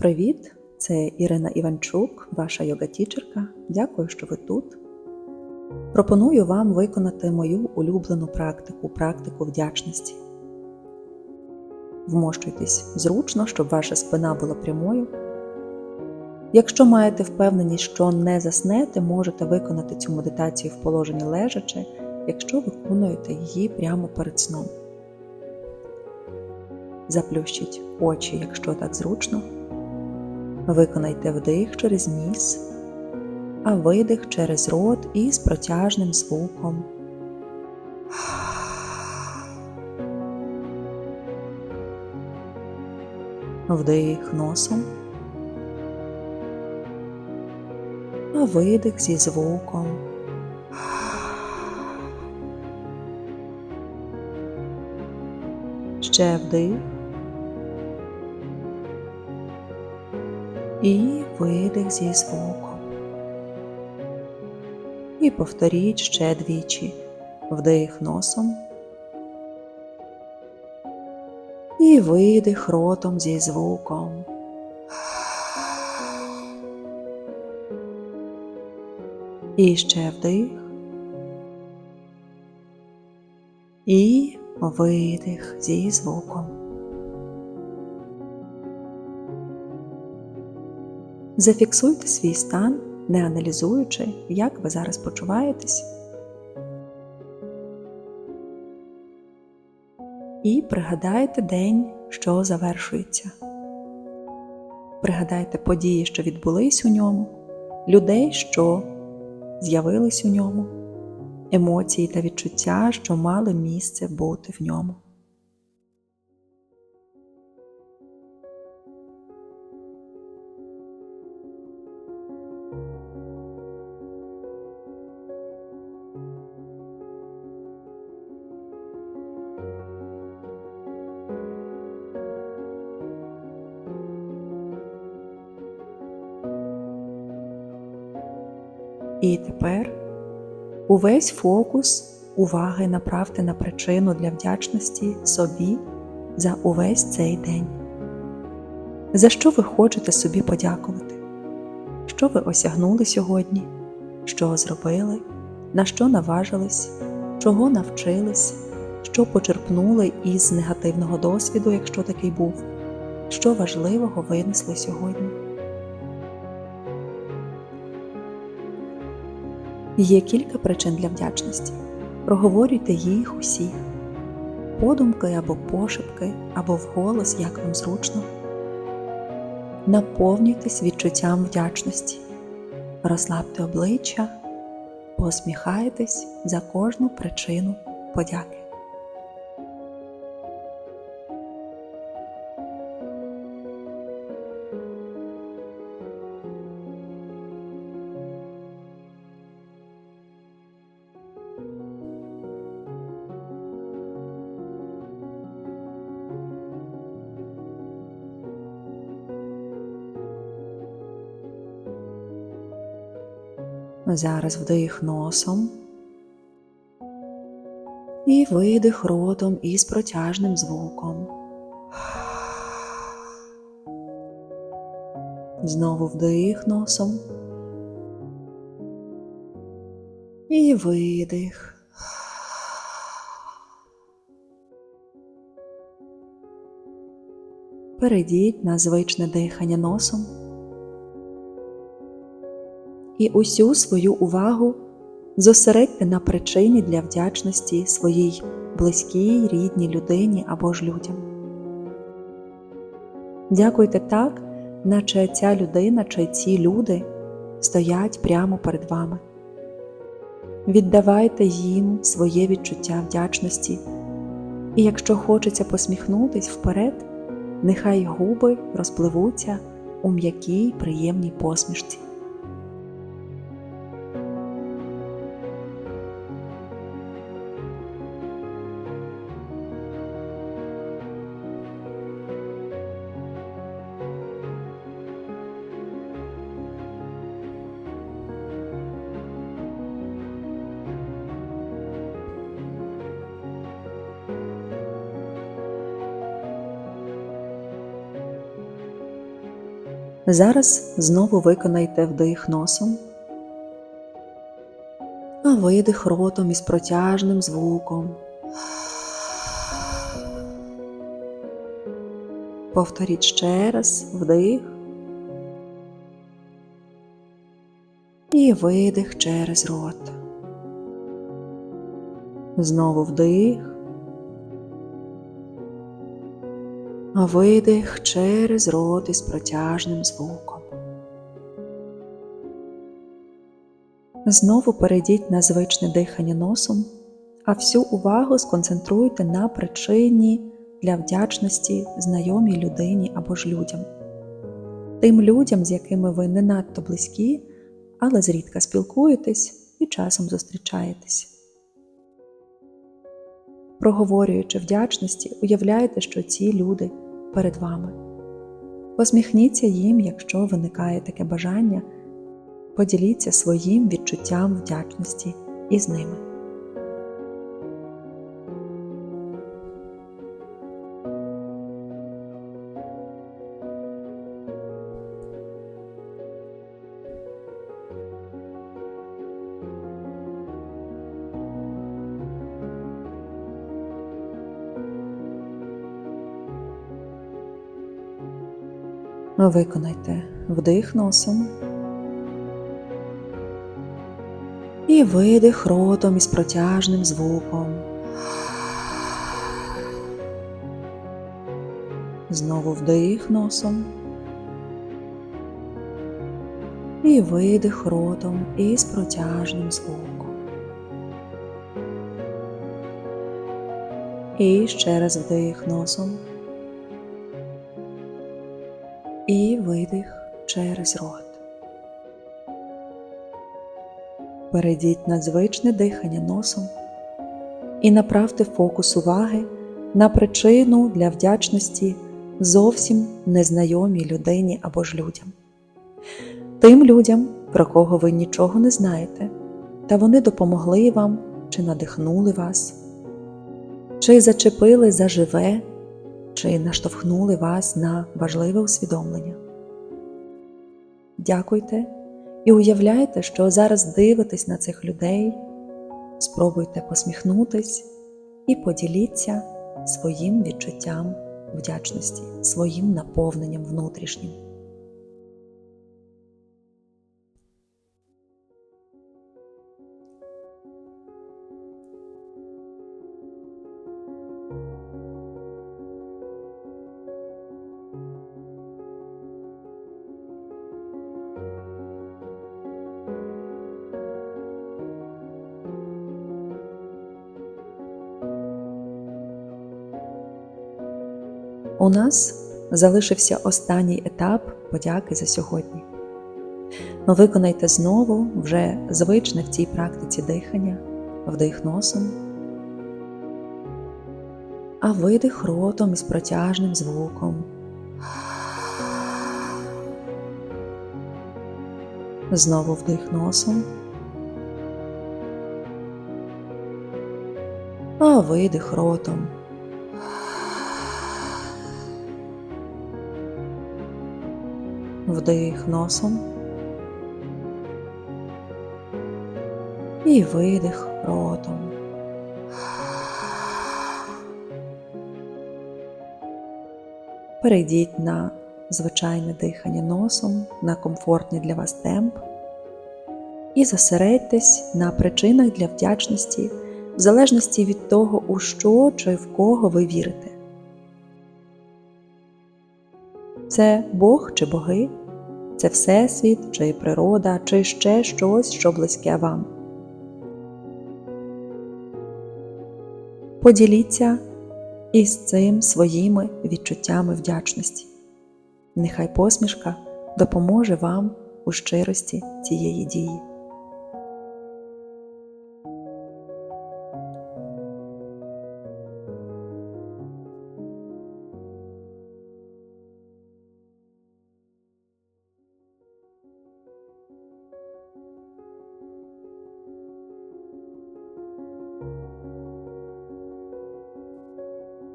Привіт! Це Ірина Іванчук, ваша йога-тічерка. Дякую, що ви тут. Пропоную вам виконати мою улюблену практику практику вдячності. Вмощуйтесь зручно, щоб ваша спина була прямою. Якщо маєте впевненість, що не заснете, можете виконати цю медитацію в положенні лежачи, якщо виконуєте її прямо перед сном. Заплющіть очі, якщо так зручно. Виконайте вдих через ніс, а видих через рот із протяжним звуком. Вдих носом, а видих зі звуком. Ще вдих. І видих зі звуком. І повторіть ще двічі. Вдих носом. І видих ротом зі звуком. І ще вдих. І видих зі звуком. Зафіксуйте свій стан, не аналізуючи, як ви зараз почуваєтесь. І пригадайте день, що завершується. Пригадайте події, що відбулись у ньому, людей, що з'явились у ньому, емоції та відчуття, що мали місце бути в ньому. І тепер увесь фокус уваги направте на причину для вдячності собі за увесь цей день. За що ви хочете собі подякувати? Що ви осягнули сьогодні? Що зробили? На що наважились? Чого навчились? Що почерпнули із негативного досвіду, якщо такий був? Що важливого винесли сьогодні? Є кілька причин для вдячності. Проговорюйте їх усі, подумки або пошепки, або вголос, як вам зручно. Наповнюйтесь відчуттям вдячності, розслабте обличчя, посміхайтесь за кожну причину подяки. Зараз вдих носом і видих ротом із протяжним звуком. Знову вдих носом і видих. Перейдіть на звичне дихання носом і усю свою увагу зосередьте на причині для вдячності своїй близькій, рідній людині або ж людям. Дякуйте так, наче ця людина чи ці люди стоять прямо перед вами. Віддавайте їм своє відчуття вдячності, і якщо хочеться посміхнутись вперед, нехай губи розпливуться у м'якій приємній посмішці. Зараз знову виконайте вдих носом, а видих ротом із протяжним звуком. Повторіть ще раз вдих і видих через рот. Знову вдих, видих через рот із протяжним звуком. Знову перейдіть на звичне дихання носом, а всю увагу сконцентруйте на причині для вдячності знайомій людині або ж людям, тим людям, з якими ви не надто близькі, але зрідка спілкуєтесь і часом зустрічаєтесь. Проговорюючи вдячності, уявляйте, що ці люди перед вами. Посміхніться їм, якщо виникає таке бажання, поділіться своїм відчуттям вдячності із ними. Виконайте вдих носом і видих ротом із протяжним звуком. Знову вдих носом і видих ротом із протяжним звуком. І ще раз вдих носом видих через рот. Перейдіть на звичне дихання носом і направте фокус уваги на причину для вдячності зовсім незнайомій людині або ж людям. Тим людям, про кого ви нічого не знаєте, та вони допомогли вам чи надихнули вас, чи зачепили за живе чи наштовхнули вас на важливе усвідомлення. Дякуйте і уявляйте, що зараз дивитесь на цих людей, спробуйте посміхнутись і поділіться своїм відчуттям вдячності, своїм наповненням внутрішнім. У нас залишився останній етап подяки за сьогодні. Ну, виконайте знову вже звичне в цій практиці дихання, вдих носом, а видих ротом із протяжним звуком. Знову вдих носом, а видих ротом. Вдих носом і видих ротом. Перейдіть на звичайне дихання носом, на комфортний для вас темп і зосередьтесь на причинах для вдячності в залежності від того, у що чи в кого ви вірите. Це Бог чи боги, це Всесвіт, чи природа, чи ще щось, що близьке вам. Поділіться із цим своїми відчуттями вдячності. Нехай посмішка допоможе вам у щирості цієї дії.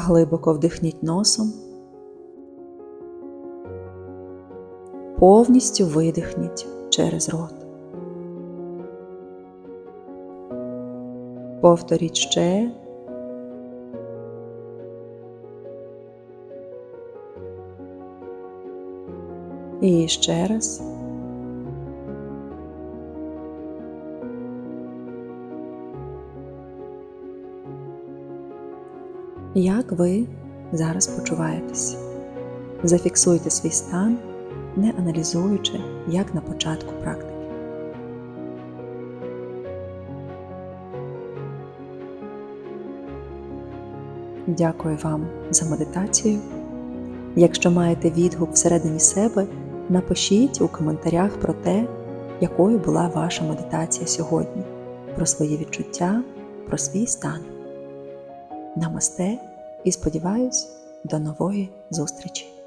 Глибоко вдихніть носом, Повністю видихніть через рот. Повторіть ще. І ще раз. Як ви зараз почуваєтесь? Зафіксуйте свій стан, не аналізуючи, як на початку практики. Дякую вам за медитацію. Якщо маєте відгук всередині себе, напишіть у коментарях про те, якою була ваша медитація сьогодні, про свої відчуття, про свій стан. Намасте і сподіваюсь, до нової зустрічі!